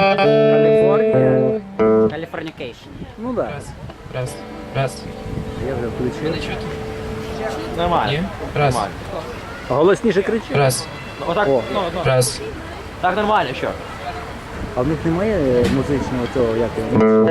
Каліфорнія. Californication. Ну да. Раз, раз, раз. Я вже включив. Не чути? Нормально. Раз, Нормально. Голосніше кричи. раз, Ну, Отак, О. ну, ну, раз. так нормально, що? А в них немає е, музичного цього, як його?